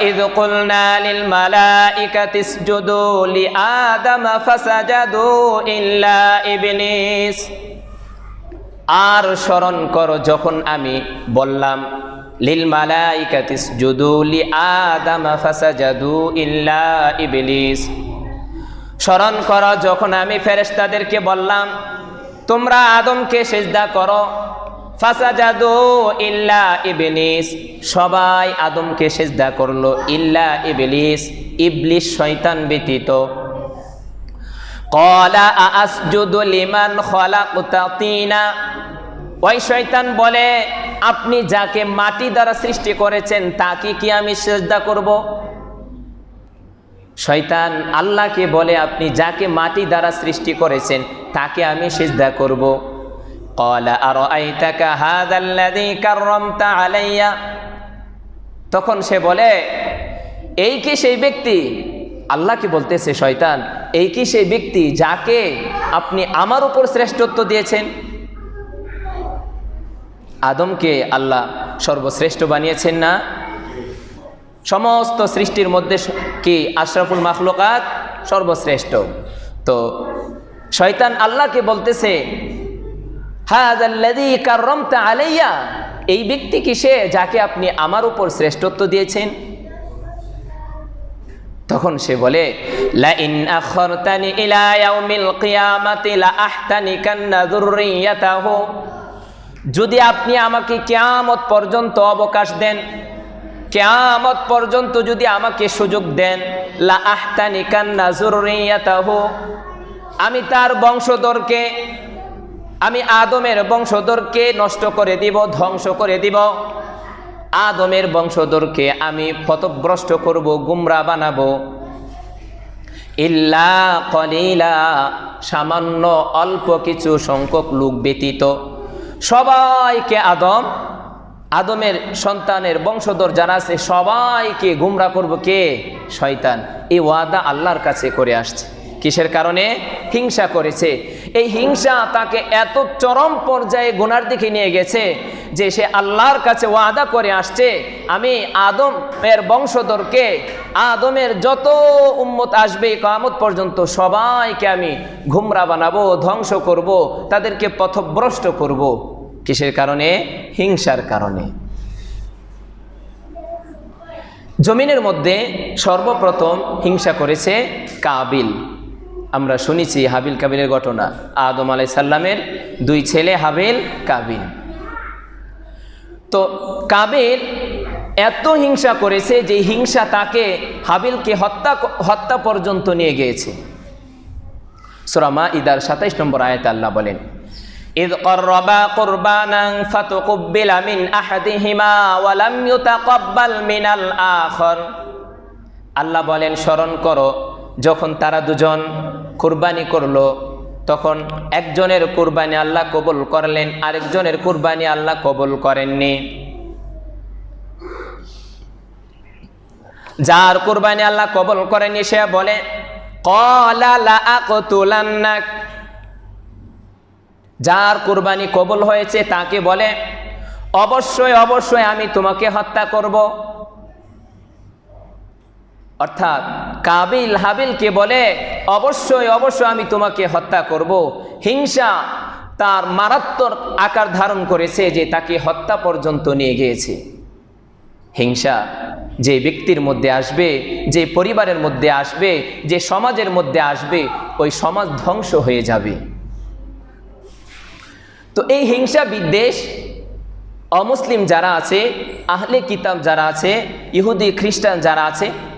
إذ قلنا للملائكة اسجدوا لآدم فسجدوا إلا إبليس আর স্মরণ করো যখন আমি বললাম লিল মালাইকাতিস জুদু লি আদাম ফাসাজাদু ইল্লা ইবলিস স্মরণ করো যখন আমি ফেরেশতাদেরকে বললাম তোমরা আদমকে সেজদা করো ফাসাজাদু ইল্লা ইবলিস। সবাই আদমকে সেজদা করল, ইল্লা ইবলিস ইবলিস শয়তান ব্যতীত। কলা আসজুদু লিমান খলাকতা তিনা। ওই শয়তান বলে, আপনি যাকে মাটি দ্বারা সৃষ্টি করেছেন, তাকে কি আমি সেজদা করব? শয়তান আল্লাহকে বলে, আপনি যাকে মাটি দ্বারা সৃষ্টি করেছেন, তাকে আমি সেজদা করব। কলা আর আইতাকা হাদাল্লাযী কাররামতা আলাইয়া তখন সে বলে, এই কি সেই ব্যক্তি? আল্লাহ কি বলতেছে, শয়তান? এই কি সেই ব্যক্তি যাকে আপনি আমার উপর শ্রেষ্ঠত্ব দিয়েছেন? আদমকে আল্লাহ সর্বশ্রেষ্ঠ বানিয়েছেন না? সমস্ত সৃষ্টির মধ্যে কি আশরাফুল মাখলুকাত সর্বশ্রেষ্ঠ? তো শয়তান আল্লাহকে বলতেছে আলাইয়া। এই ব্যক্তি কি সে যাকে আপনি আমার উপর শ্রেষ্ঠত্ব দিয়েছেন? তখন সে বলে যদি আপনি আমাকে কিয়ামত পর্যন্ত অবকাশ দেন, কিয়ামত পর্যন্ত যদি আমাকে সুযোগ দেন লা আহতানিকান্না যুররিয়াতাহু, আমি তার বংশধরকে আমি আদমের বংশধরকে নষ্ট করে দিব, ধ্বংস করে দিব। আদমের বংশধরকে আমি পথভ্রষ্ট করব, গুমরা বানাবো। ইল্লা কলিলা, সামান্য অল্প কিছু সংখ্যক লোক ব্যতীত। সবাইকে আদম, আদমের সন্তানের বংশধর যারা আছে, সবাইকে গুমরা করব কে? শয়তান। এই ওয়াদা আল্লাহর কাছে করে আসছে। কিসের কারণে? হিংসা করেছে। এই হিংসা তাকে এত চরম পর্যায়ে গুনার দিকে নিয়ে গেছে যে সে আল্লাহর কাছে ওয়াদা করে আসছে, আমি আদমের বংশধরকে, আদমের যত উম্মত আসবে কামত পর্যন্ত সবাইকে আমি ঘুমরা বানাবো, ধ্বংস করব, তাদেরকে পথভ্রষ্ট করব। কিসের কারণে? হিংসার কারণে। জমিনের মধ্যে সর্বপ্রথম হিংসা করেছে কাবিল। আমরা শুনেছি হাবিল কাবিলের ঘটনা আদম আলাই সাল্লামের দুই ছেলে হাবিল কাবিল তো কাবিল এত হিংসা করেছে যে হিংসা তাকে হাবিলকে হত্যা হত্যা পর্যন্ত নিয়ে গিয়েছে সুরামা ইদার সাতাইশ নম্বর আয়াত আল্লাহ বলেন إذ قربا قربانا فتقبل من أحدهما ولم يتقبل من الآخر আল্লাহ বলেন স্মরণ করো যখন তারা দুজন কুরবানি করল, তখন একজনের কুরবানি আল্লাহ কবুল করলেন, আরেকজনের কুরবানি আল্লাহ কবুল করেননি। যার কুরবানি আল্লাহ কবল করেনি সে বলে যার কুরবানি কবল হয়েছে, তাকে বলে, অবশ্যই অবশ্যই আমি তোমাকে হত্যা করব। অর্থাৎ কাবিল হাবিলকে বলে, অবশ্যই অবশ্যই আমি তোমাকে হত্যা করব। হিংসা তার মারাত্মক আকার ধারণ করেছে যে তাকে হত্যা পর্যন্ত নিয়ে গিয়েছে। হিংসা যে ব্যক্তির মধ্যে আসবে, যে পরিবারের মধ্যে আসবে, যে সমাজের মধ্যে আসবে, ওই সমাজ ধ্বংস হয়ে যাবে। তো এই হিংসা বিদ্বেষ, অমুসলিম যারা আছে, আহলে কিতাব যারা আছে, ইহুদি, খ্রিস্টান যারা আছে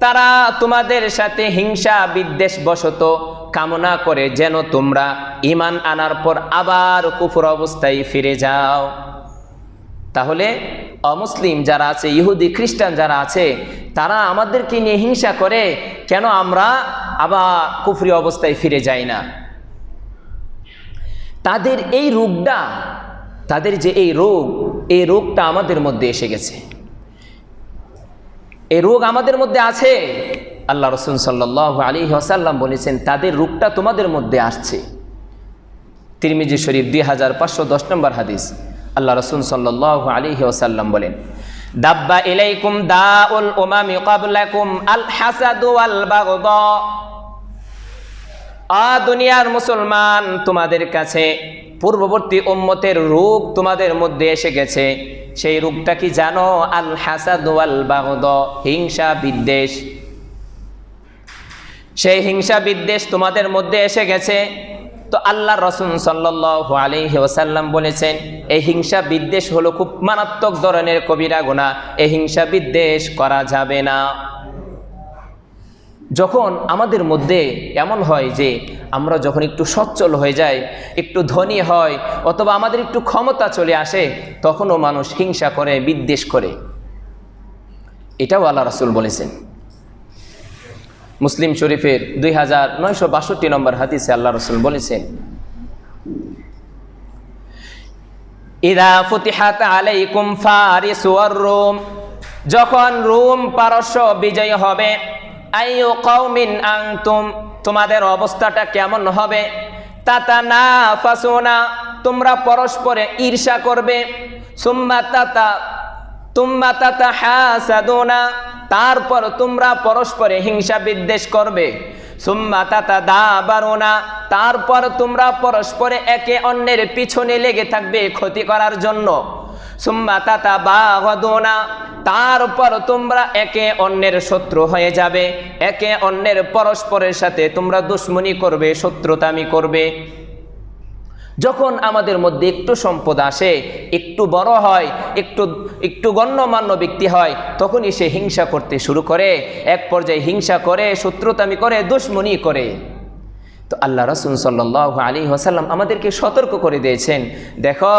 তারা তোমাদের সাথে হিংসা বিদ্বেষ বশত কামনা করে যেন তোমরা ইমান আনার পর আবার কুফর অবস্থায় ফিরে যাও। তাহলে অমুসলিম যারা আছে, ইহুদি, খ্রিস্টান যারা আছে, তারা আমাদেরকে নিয়ে হিংসা করে কেন আমরা আবার কুফরি অবস্থায় ফিরে যাই না? তাদের এই রোগটা, তাদের যে এই রোগ, এই রোগটা আমাদের মধ্যে এসে গেছে। এই রোগ আমাদের মধ্যে আছে। আল্লাহ রসুল সাল্লাহ আলী আসাল্লাম বলেছেন, তাদের রোগটা তোমাদের মধ্যে আসছে। তিরমিজি শরীফ দুই হাজার পাঁচশো দশ নম্বর হাদিস। আল্লাহ রসুল সাল্লাহ আলী ওসাল্লাম বলেন, দাব্বা ইলাইকুম দা উল ওমামি কাবলাকুম আল হাসাদু আল বাগদা আ দুনিয়ার মুসলমান, তোমাদের কাছে পূর্ববর্তী উম্মতের রোগ তোমাদের মধ্যে এসে গেছে। সেই রোগটা কি জানো? আল হাসাদ আল বাগদ, হিংসা বিদ্বেষ। সেই হিংসা বিদ্বেষ তোমাদের মধ্যে এসে গেছে। তো আল্লাহ রসুন সাল্লাহ আলহি ওসাল্লাম বলেছেন, এই হিংসা বিদ্বেষ হলো খুব মারাত্মক ধরনের কবিরা গোনা এই হিংসা বিদ্বেষ করা যাবে না। যখন আমাদের মধ্যে এমন হয় যে আমরা যখন একটু সচ্ছল হয়ে যাই, একটু ধনী হয় অথবা আমাদের একটু ক্ষমতা চলে আসে, তখনও মানুষ হিংসা করে, বিদ্বেষ করে। এটাও আল্লাহ রাসুল বলেছেন। মুসলিম শরীফের দুই হাজার নয়শো বাষট্টি নম্বর হাদিসে আল্লাহ রসুল বলেছেন, ইদা ফতিহাত আলাইকুম ফারিস রোম। যখন রোম পারস্য বিজয় হবে আইয়ু কওমিন আনতুম, তোমাদের অবস্থাটা কেমন হবে? তাতা না ফাসুনা তোমরা পরস্পরে ঈর্ষা করবে। সুম্মা তাতা, তুম্মা তাতা হাসাদুনা তারপর তোমরা পরস্পরে হিংসা বিদ্বেষ করবে। সুম্মা তাতা দা বারোনা তারপর তোমরা পরস্পরে একে অন্যের পিছনে লেগে থাকবে ক্ষতি করার জন্য। তারপর তোমরা একে অন্যের শত্রু হয়ে যাবে, একে অন্যের পরস্পরের সাথে তোমরা দুশ্মনী করবে, শত্রুতামি করবে। যখন আমাদের মধ্যে একটু সম্পদ আসে, একটু বড় হয়, একটু একটু গণ্যমান্য ব্যক্তি হয়, তখনই সে হিংসা করতে শুরু করে, এক পর্যায়ে হিংসা করে, শত্রুতামি করে, দুশ্মনী করে। তো আল্লাহ রসুল সাল্লাহ আলী হাসাল্লাম আমাদেরকে সতর্ক করে দিয়েছেন, দেখো,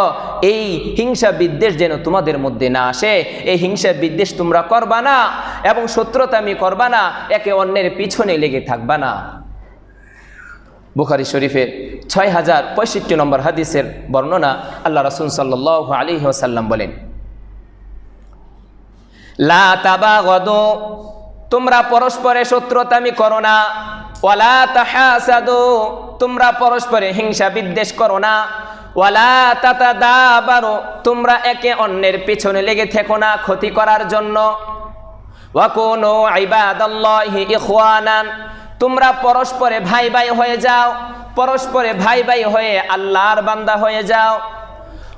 এই হিংসা বিদ্বেষ যেন তোমাদের মধ্যে না আসে, এই হিংসা বিদ্বেষ তোমরা করবা না এবং শত্রুতামি করবা না, একে অন্যের পিছনে লেগে থাকবা না। বুখারি শরীফের ছয় হাজার পঁয়ষট্টি নম্বর হাদিসের বর্ণনা আল্লাহ রসুল সাল্লাহ আলী ওসাল্লাম বলেন, লা তাবা গদ তোমরা পরস্পরে শত্রুতামি করো না ওয়ালা তাহাসাদু, তোমরা পরস্পরে হিংসা বিদ্বেষ করো না। ওয়ালা তাতা দাবারো তোমরা একে অন্যের পিছনে লেগে থেকো না ক্ষতি করার জন্য। ওয়াকুনু ইবাদাল্লাহি ইখওয়ানান, তোমরা পরস্পরে ভাই ভাই হয়ে যাও, পরস্পরে ভাই ভাই হয়ে আল্লাহর বান্দা হয়ে যাও।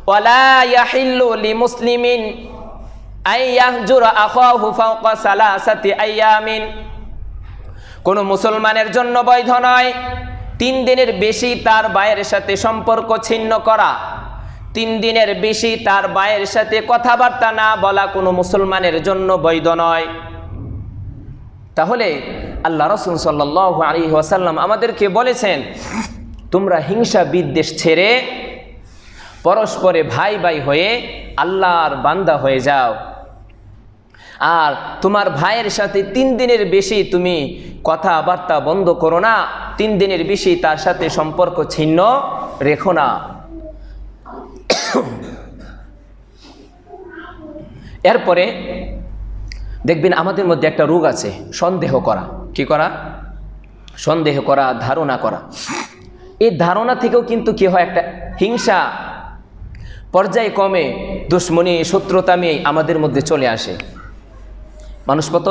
ওয়ালা ইয়াহিল্লু লিমুসলিমিন, আইয়াহজুরা আখাহু ফাওকা সালাসাতি আইয়ামিন কোনো মুসলমানের জন্য বৈধ নয়। তিন দিনের বেশি তার বায়ের সাথে সম্পর্ক ছিন্ন করা। তিন দিনের বেশি তার বায়ের সাথে কথাবার্তা না বলা কোনো মুসলমানের জন্য বৈধ নয়। তাহলে আল্লাহ রসুল সাল্লাহ আলী ওয়াসাল্লাম আমাদেরকে বলেছেন, তোমরা হিংসা বিদ্বেষ ছেড়ে পরস্পরে ভাই ভাই হয়ে আল্লাহর বান্দা হয়ে যাও। আর তোমার ভাইয়ের সাথে তিন দিনের বেশি তুমি কথাবার্তা বন্ধ করো না। তিন দিনের বেশি তার সাথে সম্পর্ক ছিন্ন রেখো না। এরপরে দেখবেন আমাদের মধ্যে একটা রোগ আছে, সন্দেহ করা। কি করা? সন্দেহ করা, ধারণা করা। এই ধারণা থেকেও কিন্তু কি হয়, একটা হিংসা পর্যায়ে কমে দুশ্মনী শত্রুতামি আমাদের মধ্যে চলে আসে। মানুষ কত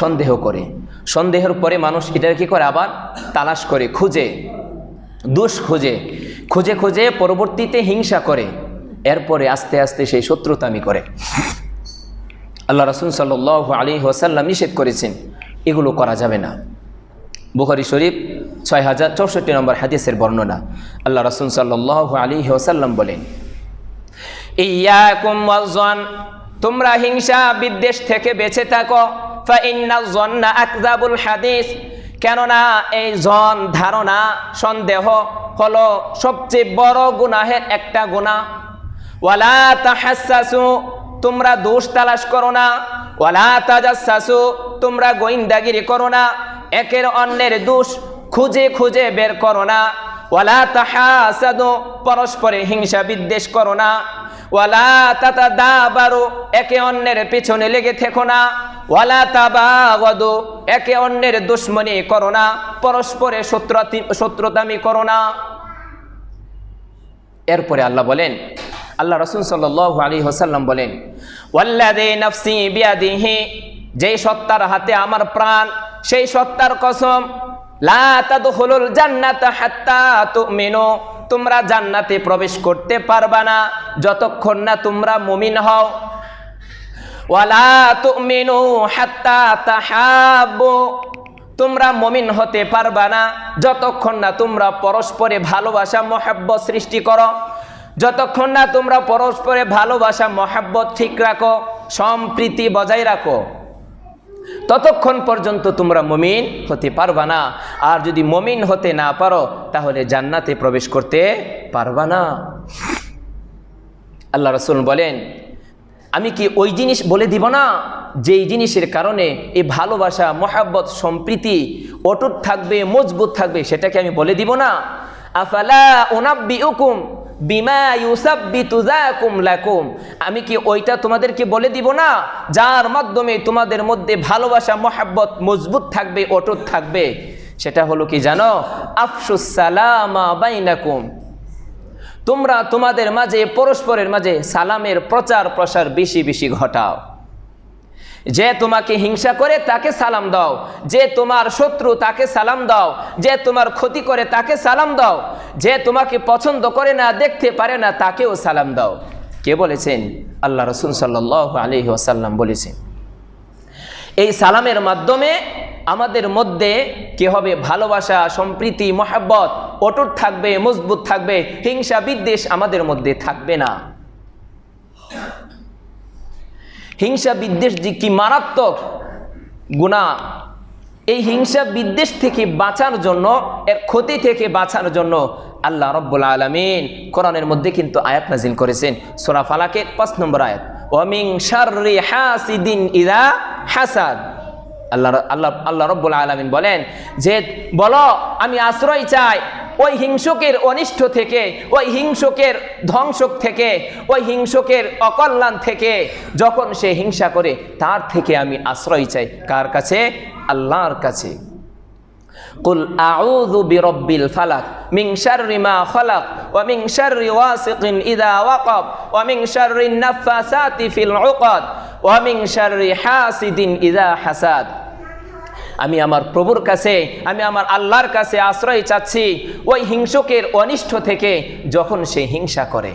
সন্দেহ করে। সন্দেহের পরে মানুষ এটা কি করে? আবার তালাশ করে, খুঁজে, দোষ খুঁজে। খুঁজে খুঁজে পরবর্তীতে হিংসা করে। এরপরে আস্তে আস্তে সেই শত্রুতামি করে। আল্লাহ রসুল সাল আলী ওসাল্লাম নিষেধ করেছেন, এগুলো করা যাবে না। বুখারি শরীফ ছয় হাজার চৌষট্টি নম্বর হাদিসের বর্ণনা। আল্লাহ রসুল সাল্লাহ আলী ওসাল্লাম বলেন তোমরা হিংসা বিদ্বেষ থেকে বেঁচে থাকো। ফাইন্না আকজাবুল হাদিস। কেননা এই জন ধারণা সন্দেহ হলো সবচেয়ে বড় গুনাহের একটা গুণা ওয়ালা তাহাসু তোমরা দোষ তালাশ করো না। ওয়ালা তাজাসসাসু তোমরা গোয়েন্দাগিরি করো না। একের অন্যের দোষ খুঁজে খুঁজে বের করো না। ওয়ালা তাহাসাদু, পরস্পরে হিংসা বিদ্বেষ করো না। ওয়ালা তাতা দাবারু একে অন্যের পেছনে লেগে থেকো না। ওয়ালা একে অন্যের দুশ্মনী করো না। পরস্পরে শত্রুতামি করো না। এরপরে আল্লাহ বলেন, আল্লাহ রসুল সাল্লাহ আলী হোসাল্লাম বলেন ওয়াল্লাদে নফসি বিয়াদিহি, যেই সত্তার হাতে আমার প্রাণ, সেই সত্তার কসম তোমরা জান্নাতে প্রবেশ করতে পারবা না। যতক্ষণ না তোমরা মুমিন হও। ওয়ালা হাত্তা তোমরা মমিন হতে পারবা না। যতক্ষণ না তোমরা পরস্পরে ভালোবাসা মহাব্য সৃষ্টি করো। যতক্ষণ না তোমরা পরস্পরে ভালোবাসা, মহাব্বত ঠিক রাখো, সম্প্রীতি বজায় রাখো। ততক্ষণ পর্যন্ত তোমরা মমিন হতে পারবা না। আর যদি মমিন হতে না পারো, তাহলে জান্নাতে প্রবেশ করতে পারবা না। আল্লাহ রসুল বলেন, আমি কি ওই জিনিস বলে দিব না, যেই জিনিসের কারণে এই ভালোবাসা, মহাব্বত, সম্প্রীতি অটুট থাকবে, মজবুত থাকবে, সেটাকে আমি বলে দিব না? আফালা উনাব্বি উকুম বিমা ইউসাব্বিতু যাকুম লাকুম। আমি কি ওইটা তোমাদেরকে বলে দিব না? যার মাধ্যমে তোমাদের মধ্যে ভালোবাসা, মহাব্বত মজবুত থাকবে, অটুট থাকবে? সেটা হলো কি জানো? আফসুস সালামা বাইনাকুম। তোমরা তোমাদের মাঝে, পরস্পরের মাঝে সালামের প্রচার প্রসার বেশি বেশি ঘটাও। যে তোমাকে হিংসা করে তাকে সালাম দাও। যে তোমার শত্রু তাকে সালাম দাও। যে তোমার ক্ষতি করে তাকে সালাম দাও। যে তোমাকে পছন্দ করে না, দেখতে পারে না, তাকেও সালাম দাও। কে বলেছেন? আল্লাহ রসুল সাল্লাহ আলহি আসাল্লাম বলেছেন। এই সালামের মাধ্যমে আমাদের মধ্যে কে হবে? ভালোবাসা, সম্প্রীতি, মহাব্বত, অটুট থাকবে, মজবুত থাকবে, হিংসা, বিদ্বেষ আমাদের মধ্যে থাকবে না। হিংসা বিদ্বেষ যে কি মারাত্মক গুণা, এই হিংসা বিদ্বেষ থেকে বাঁচার জন্য, এর ক্ষতি থেকে বাঁচার জন্য আল্লাহ রব্বুল আলমিন কোরআনের মধ্যে কিন্তু আয়াত নাজিল করেছেন। সোরা ফালাকের পাঁচ নম্বর আয়াত ওমিং শাররি হাসিদিন ইদা হাসাদ। আল্লাহ আল্লাহ আল্লাহ রব্বুল আলমিন বলেন যে, বলো, আমি আশ্রয় চাই ওই হিংসকের অনিষ্ট থেকে, ওই হিংসকের ধ্বংসক থেকে, ওই হিংসকের অকল্যাণ থেকে যখন সে হিংসা করে, তার থেকে আমি আশ্রয় চাই। কার কাছে? আল্লাহর কাছে। কুল আউযু বিরব্বিল ফালাক মিন শাররি মা খালাক ওয়া মিন শাররি ওয়াসিকিন ইযা ওয়াকাব ওয়া মিন শাররি নাফাসাতি হাসাদ। আমি আমার প্রভুর কাছে, আমি আমার আল্লাহর কাছে আশ্রয় চাচ্ছি। ওই হিংসকের অনিষ্ট থেকে যখন সে হিংসা করে।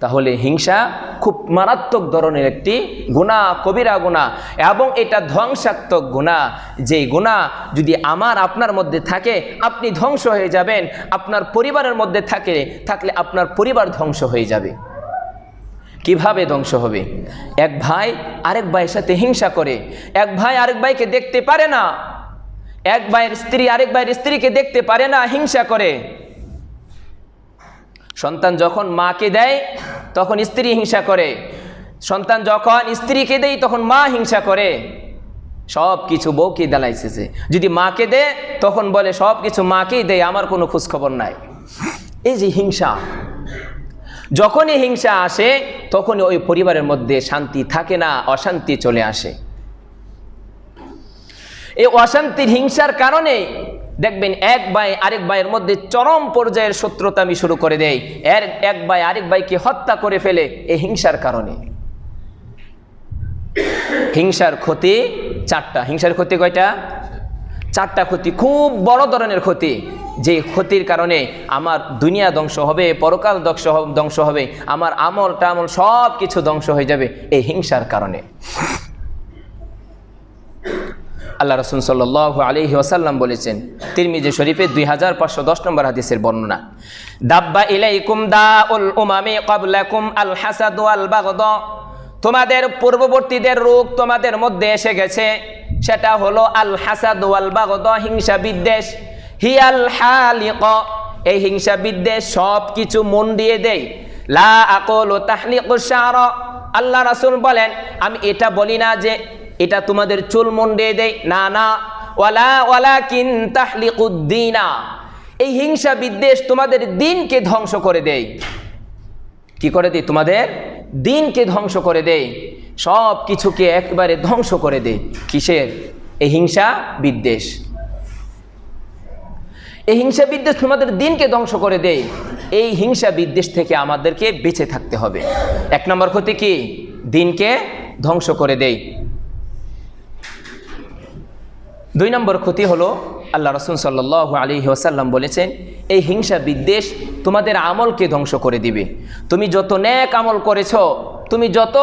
তাহলে হিংসা খুব মারাত্মক ধরনের একটি গুণা, কবিরা গুণা, এবং এটা ধ্বংসাত্মক গুণা। যে গুণা যদি আমার, আপনার মধ্যে থাকে, আপনি ধ্বংস হয়ে যাবেন। আপনার পরিবারের মধ্যে থাকে, থাকলে আপনার পরিবার ধ্বংস হয়ে যাবে। কীভাবে ধ্বংস হবে? এক ভাই আরেক ভাইয়ের সাথে হিংসা করে। এক ভাই আরেক ভাইকে দেখতে পারে না। এক ভাইয়ের স্ত্রী আরেক ভাইয়ের স্ত্রীকে দেখতে পারে না, হিংসা করে। সন্তান যখন মাকে দেয়, তখন স্ত্রী হিংসা করে। সন্তান যখন স্ত্রীকে দেয়, তখন মা হিংসা করে। সব কিছু বউকে দালাইছে। যদি মাকে দে তখন বলে সব কিছু মাকেই দেয়, আমার কোনো খোঁজখবর নাই। এই যে হিংসা যখনই হিংসা আসে, তখনই ওই পরিবারের মধ্যে শান্তি থাকে না, অশান্তি চলে আসে। এই অশান্তির হিংসার কারণে দেখবেন এক ভাই আরেক ভাইয়ের মধ্যে চরম পর্যায়ের শত্রুতামি শুরু করে দেয়। এর এক ভাই আরেক ভাইকে হত্যা করে ফেলে এই হিংসার কারণে। হিংসার ক্ষতি চারটা। হিংসার ক্ষতি কয়টা? চারটা ক্ষতি। খুব বড় ধরনের ক্ষতি। যে ক্ষতির কারণে আমার দুনিয়া ধ্বংস হবে, পরকাল ধ্বংস ধ্বংস হবে, আমার আমল টামল সব কিছু ধ্বংস হয়ে যাবে এই হিংসার কারণে। আল্লাহ রসুল সাল আলহি ওসাল্লাম বলেছেন, তিরমিজে শরীফে দুই হাজার পাঁচশো দশ নম্বর হাদিসের বর্ণনা, দাব্বা ইলাইকুম দা উল উমামে কাবলাকুম আল হাসাদ আল বাগদ তোমাদের পূর্ববর্তীদের রোগ তোমাদের মধ্যে এসে গেছে, সেটা হলো আল হাসাদ বাগদ হিংসা বিদ্বেষ হিয়াল হালিক, এই হিংসা বিদ্বেষ সব কিছু মন দিয়ে দেয় লা আকলু তাহলিকুশ শার, আল্লাহ রাসূল বলেন, আমি এটা বলি না যে এটা তোমাদের চুল মন দিয়ে দেয় না না। ওয়ালা ওয়ালা কিন তাহলিকুদ্দিনা এই হিংসা বিদ্বেষ তোমাদের দিনকে ধ্বংস করে দেয় কি করে দেয় তোমাদের দিনকে ধ্বংস করে দেয় সব কিছুকে একবারে ধ্বংস করে দেয় কিসের? এই হিংসা বিদ্বেষ এই হিংসা বিদ্বেষ তোমাদের দিনকে ধ্বংস করে দেয়। এই হিংসা বিদ্বেষ থেকে আমাদেরকে বেঁচে থাকতে হবে। এক নম্বর ক্ষতি কি? দিনকে ধ্বংস করে দেয়। দুই নম্বর ক্ষতি হলো, আল্লাহ রসুল সাল্লাহ আলী ওসাল্লাম বলেছেন, এই হিংসা বিদ্বেষ তোমাদের আমলকে ধ্বংস করে দিবে। তুমি যত ন্যাক আমল করেছ, তুমি যত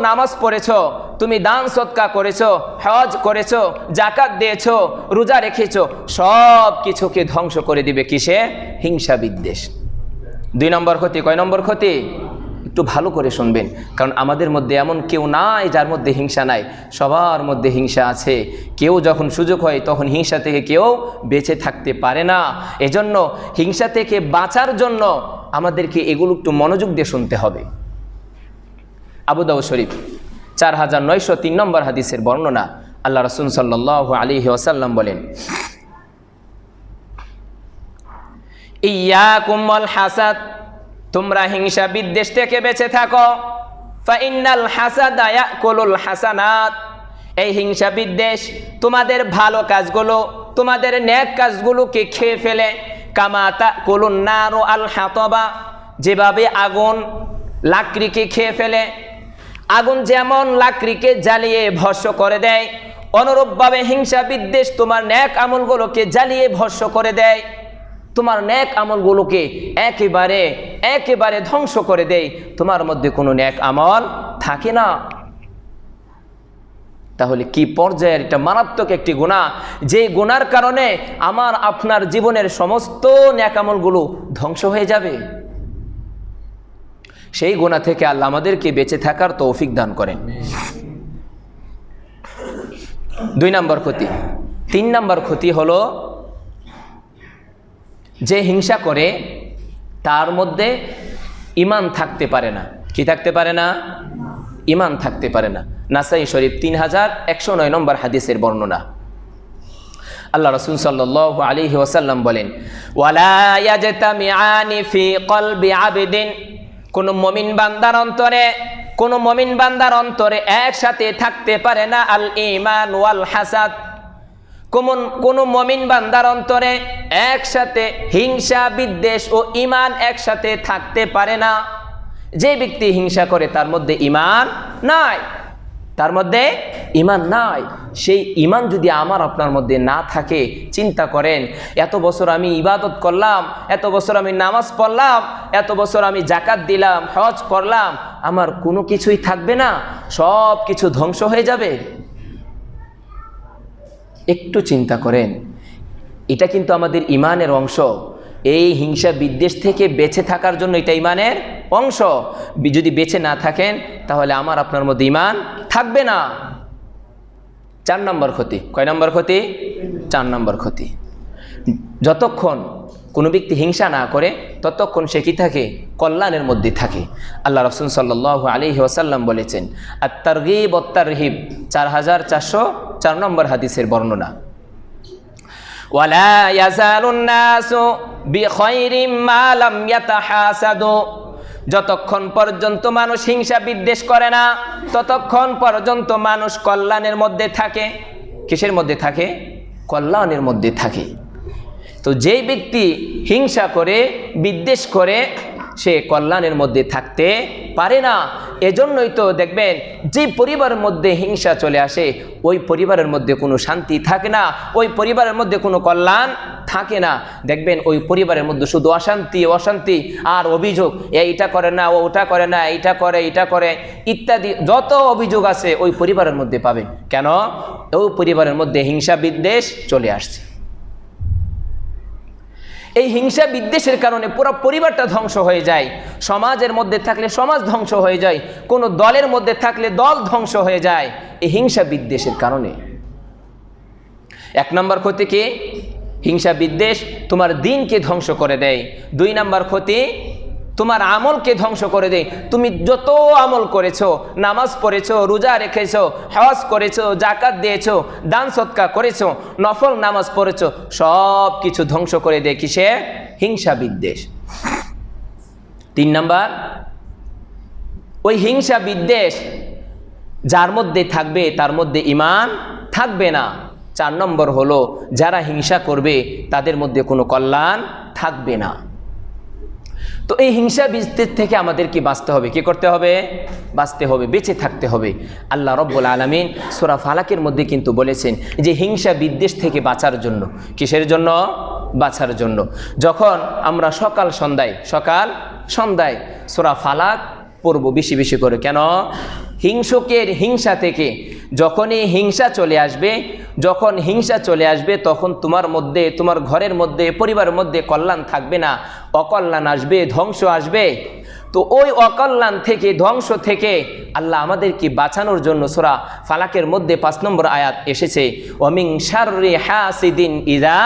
নামাজ পড়েছ তুমি দান সৎকা করেছ, হজ করেছ, জাকাত দিয়েছ, রোজা রেখেছ, সব কিছুকে ধ্বংস করে দিবে কিসে? হিংসা বিদ্বেষ। দুই নম্বর ক্ষতি, কয় নম্বর ক্ষতি? একটু ভালো করে শুনবেন, কারণ আমাদের মধ্যে এমন কেউ নাই যার মধ্যে হিংসা নাই। সবার মধ্যে হিংসা আছে। কেউ যখন সুযোগ হয়, তখন হিংসা থেকে কেউ বেঁচে থাকতে পারে না। এজন্য হিংসা থেকে বাঁচার জন্য আমাদেরকে এগুলো একটু মনোযোগ দিয়ে শুনতে হবে। আবুদাউ শরীফ চার হাজার নয়শো তিন নম্বর হাদিসের বর্ণনা। আল্লাহ রসুল সাল্লাহ আলী ওসাল্লাম বলেন ইয়া কুম্মল হাসাদ, তোমরা হিংসা বিদ্বেষ থেকে বেঁচে থাকো। ফাইনাল হাসাদা ইয়াকুলুল হাসানাত, এই হিংসা বিদ্বেষ তোমাদের ভালো কাজগুলো, তোমাদের ন্যাক কাজগুলোকে খেয়ে ফেলে। কামাতা কলুন নারো আল হাতবা, যেভাবে আগুন লাকড়িকে খেয়ে ফেলে আগুন যেমন লাকড়িকে জ্বালিয়ে ভস্য করে দেয়, অনুরূপভাবে হিংসা বিদ্বেষ তোমার ন্যাক আমলগুলোকে জ্বালিয়ে ভস্য করে দেয়। তোমার ন্যাক আমলগুলোকে একেবারে একেবারে ধ্বংস করে দেয়। তোমার মধ্যে কোনো ন্যাক আমল থাকে না। তাহলে কি পর্যায়ের এটা মারাত্মক একটি গুণা? যে গুণার কারণে আমার আপনার জীবনের সমস্ত ন্যাক আমলগুলো ধ্বংস হয়ে যাবে। সেই গোনা থেকে আল্লাহ আমাদেরকে বেঁচে থাকার তৌফিক দান করেন। দুই নম্বর ক্ষতি। তিন নম্বর ক্ষতি হলো যে হিংসা করে, তার মধ্যে ইমান থাকতে পারে না। কি থাকতে পারে না? ইমান থাকতে পারে না। নাসাই শরীফ তিন হাজার একশো নয় নম্বর হাদিসের বর্ণনা। আল্লাহ রসুল সাল্লাহ আলী ওসাল্লাম বলেন আবেদিন। কোন মমিন বান্দার অন্তরে, কোন মমিন বান্দার অন্তরে একসাথে থাকতে পারে না আল ইমান ওয়াল হাসাদ। কোন কোন মমিন বান্দার অন্তরে একসাথে হিংসা, বিদ্বেষ ও ইমান একসাথে থাকতে পারে না। যে ব্যক্তি হিংসা করে তার মধ্যে ইমান নাই। তার মধ্যে ইমান নাই। সেই ইমান যদি আমার আপনার মধ্যে না থাকে, চিন্তা করেন, এত বছর আমি ইবাদত করলাম, এত বছর আমি নামাজ পড়লাম, এত বছর আমি জাকাত দিলাম, হজ করলাম, আমার কোনো কিছুই থাকবে না, সব কিছু ধ্বংস হয়ে যাবে। একটু চিন্তা করেন, এটা কিন্তু আমাদের ইমানের অংশ। এই হিংসা বিদ্বেষ থেকে বেঁচে থাকার জন্য এটা ইমানের অংশ। যদি বেঁচে না থাকেন, তাহলে আমার আপনার মধ্যে ইমান থাকবে না। চার নম্বর ক্ষতি। কয় নম্বর ক্ষতি? চার নম্বর ক্ষতি। যতক্ষণ কোনো ব্যক্তি হিংসা না করে, ততক্ষণ সে কি থাকে? কল্যাণের মধ্যে থাকে। আল্লাহ রসুল সাল্লাহ আলী ওসাল্লাম বলেছেন আর তারগিব অত্তারহিব চার হাজার চারশো চার নম্বর হাদিসের বর্ণনা। ওয়ালা ইয়াজালুন নাসু বিখাইরিম মা লাম ইয়াতাহাসাদু যতক্ষণ পর্যন্ত মানুষ হিংসা বিদ্বেষ করে না, ততক্ষণ পর্যন্ত মানুষ কল্যাণের মধ্যে থাকে। কিসের মধ্যে থাকে? কল্যাণের মধ্যে থাকে। তো যেই ব্যক্তি হিংসা করে, বিদ্বেষ করে, সে কল্যাণের মধ্যে থাকতে পারে না। এজন্যই তো দেখবেন, যে পরিবারের মধ্যে হিংসা চলে আসে, ওই পরিবারের মধ্যে কোনো শান্তি থাকে না। ওই পরিবারের মধ্যে কোনো কল্যাণ থাকে না। দেখবেন ওই পরিবারের মধ্যে শুধু অশান্তি অশান্তি আর অভিযোগ এইটা করে না, ও ওটা করে না, এইটা করে এটা করে। ইত্যাদি যত অভিযোগ আছে ওই পরিবারের মধ্যে পাবেন। কেন? ওই পরিবারের মধ্যে হিংসা বিদ্বেষ চলে আসছে। এই হিংসা বিদ্বেষের কারণে পুরো পরিবারটা ধ্বংস হয়ে যায়। সমাজের মধ্যে থাকলে সমাজ ধ্বংস হয়ে যায়, কোনো দলের মধ্যে থাকলে দল ধ্বংস হয়ে যায়। এই হিংসা বিদ্বেষের কারণে। এক নম্বর ক্ষতি কি? হিংসা বিদ্বেষ তোমার দিনকে ধ্বংস করে দেয়। দুই নম্বর ক্ষতি, তোমার আমলকে ধ্বংস করে দেয়। তুমি যত আমল করেছ, নামাজ পড়েছো, রোজা রেখেছো, হজ করেছ জাকাত দিয়েছ, দান সৎকা করেছ, নফল নামাজ পড়েছো, সব কিছু ধ্বংস করে দেয় কিসে হিংসা বিদ্বেষ। তিন নাম্বার, ওই হিংসা বিদ্বেষ যার মধ্যে থাকবে, তার মধ্যে ইমান থাকবে না। চার নম্বর হলো, যারা হিংসা করবে, তাদের মধ্যে কোনো কল্যাণ থাকবে না। তো এই হিংসা বিদ্বেষ থেকে আমাদেরকে বাঁচতে হবে। কি করতে হবে? বাঁচতে হবে, বেঁচে থাকতে হবে। আল্লাহ রব্বুল আলমিন সোরা ফালাকের মধ্যে কিন্তু বলেছেন যে, হিংসা বিদ্বেষ থেকে বাঁচার জন্য। কিসের জন্য? বাঁচার জন্য। যখন আমরা সকাল সন্ধ্যায় সকাল সন্ধ্যায় সোরা ফালাক পড়ব বেশি বেশি করে, কেন? হিংসকের হিংসা থেকে যখনই হিংসা চলে আসবে, যখন হিংসা চলে আসবে, তখন তোমার মধ্যে, তোমার ঘরের মধ্যে, পরিবারের মধ্যে কল্যাণ থাকবে না, অকল্যাণ আসবে, ধ্বংস আসবে। তো ওই অকল্যাণ থেকে, ধ্বংস থেকে আল্লাহ আমাদেরকে বাঁচানোর জন্য সোরা ফালাকের মধ্যে পাঁচ নম্বর আয়াত এসেছে অমিং শাররি হাসিদিন ইদা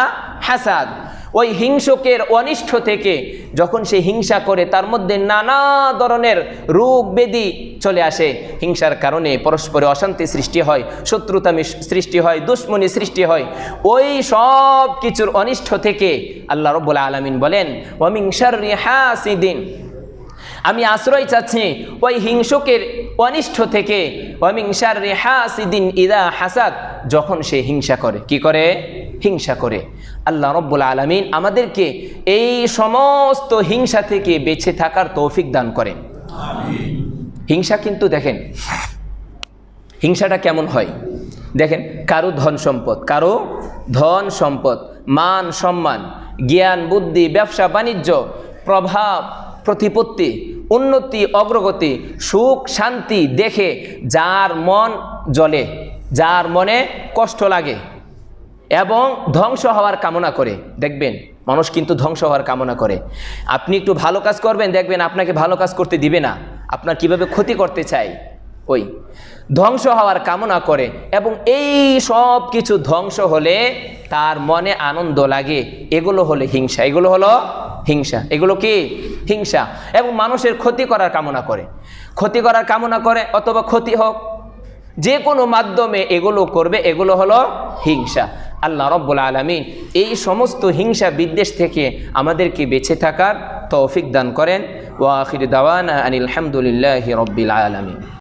হাসাদ। ওই হিংসকের অনিষ্ট থেকে যখন সে হিংসা করে, তার মধ্যে নানা ধরনের রোগ বেদি চলে আসে। হিংসার কারণে পরস্পরে অশান্তি সৃষ্টি হয়, শত্রুতা সৃষ্টি হয়, দুশ্মনী সৃষ্টি হয়। ওই সব কিছুর অনিষ্ট থেকে আল্লাহ রব্বুল আলমিন বলেন ওমিং শাররি হাসিদিন। আমি আশ্রয় চাচ্ছি ওই হিংসকের অনিষ্ট থেকে। অমিংসার হাসিদিন ইদা হাসাদ। যখন সে হিংসা করে, কি করে? হিংসা করে। আল্লাহ রব্বুল আলমিন আমাদেরকে এই সমস্ত হিংসা থেকে বেঁচে থাকার তৌফিক দান করেন। হিংসা কিন্তু দেখেন, হিংসাটা কেমন হয়? দেখেন, কারও ধন সম্পদ, কারও ধন সম্পদ, মান সম্মান, জ্ঞান, বুদ্ধি, ব্যবসা, বাণিজ্য, প্রভাব, প্রতিপত্তি উন্নতি, অগ্রগতি, সুখ, শান্তি দেখে যার মন জ্বলে, যার মনে কষ্ট লাগে এবং ধ্বংস হওয়ার কামনা করে। দেখবেন, মানুষ কিন্তু ধ্বংস হওয়ার কামনা করে। আপনি একটু ভালো কাজ করবেন, দেখবেন আপনাকে ভালো কাজ করতে দিবে না। আপনার কীভাবে ক্ষতি করতে চাই? ওই। ধ্বংস হওয়ার কামনা করে এবং এই সব কিছু ধ্বংস হলে তার মনে আনন্দ লাগে। এগুলো হলে হিংসা। এগুলো হলো হিংসা। এগুলো কি? হিংসা। এবং মানুষের ক্ষতি করার কামনা করে। ক্ষতি করার কামনা করে অথবা ক্ষতি হোক যে কোনো মাধ্যমে এগুলো করবে, এগুলো হলো হিংসা। আল্লাহ রব্বুল আলমিন এই সমস্ত হিংসা বিদ্বেষ থেকে আমাদেরকে বেঁচে থাকার তৌফিক দান করেন। ওয়াখির দাওয়ানা আনিল হামদুলিল্লাহ রব্বিল আলমিন।